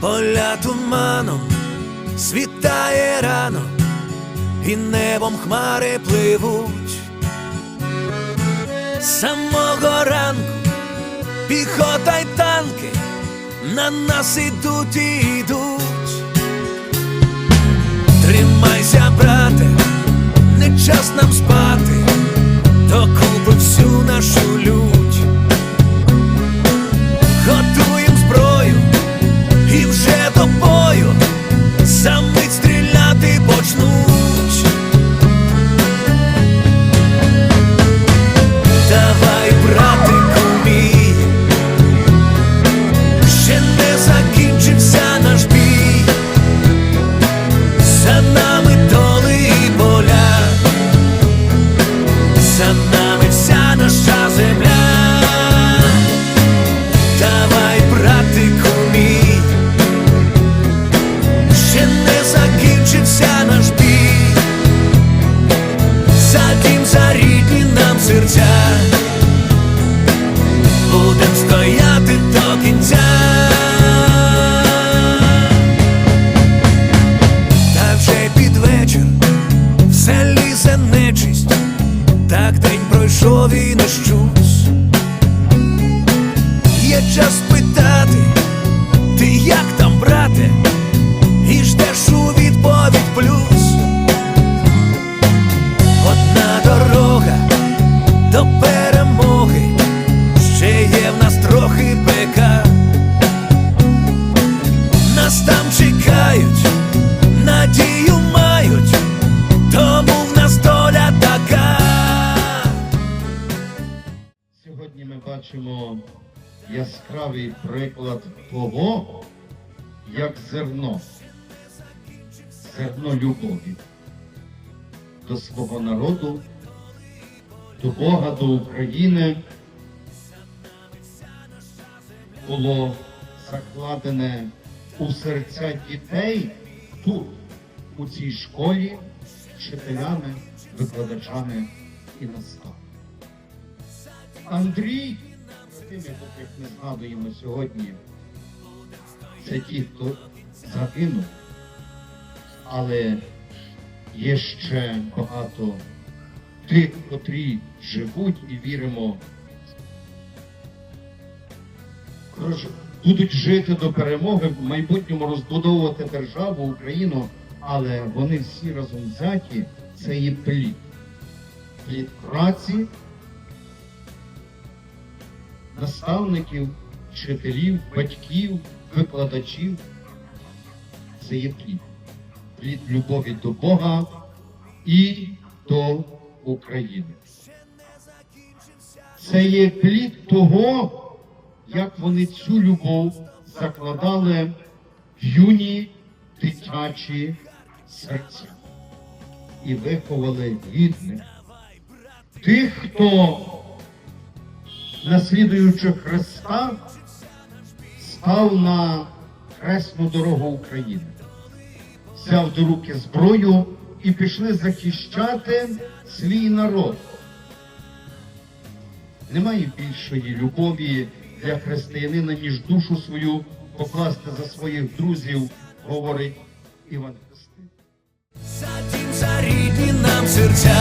За туманом світає рано, і небом хмари пливуть. Самого ранку піхота й танки на нас ідуть і йдуть. Тримайся, брате, не час нам спати, за нами вся наша земля. Давай, братику мій, ще не закінчився наш бій, за дім, за рідні нам серця, будем стояти пройшов і не щусь. Є час питати, ти як бачимо яскравий приклад того, як зерно, зерно любові до свого народу, до Бога, до України було закладене у серця дітей тут, у цій школі, вчителями, викладачами і наставниками. Андрій, тими, яких ми згадуємо сьогодні, це ті, хто загинув, але є ще багато тих, котрі живуть і віримо, будуть жити до перемоги, в майбутньому розбудовувати державу, Україну, але вони всі разом взяті, це є плід. Плід праці, наставників, вчителів, батьків, викладачів. Це є плід. Плід любові до Бога і до України. Це є плід того, як вони цю любов закладали в юні дитячі серця і виховали гідних. Тих, хто наслідуючи Христа, став на хресну дорогу України, взяв до руки зброю і пішли захищати свій народ. Немає більшої любові для християнина, ніж душу свою покласти за своїх друзів, говорить Іван Хреститель. За дім, за рідні нам серця,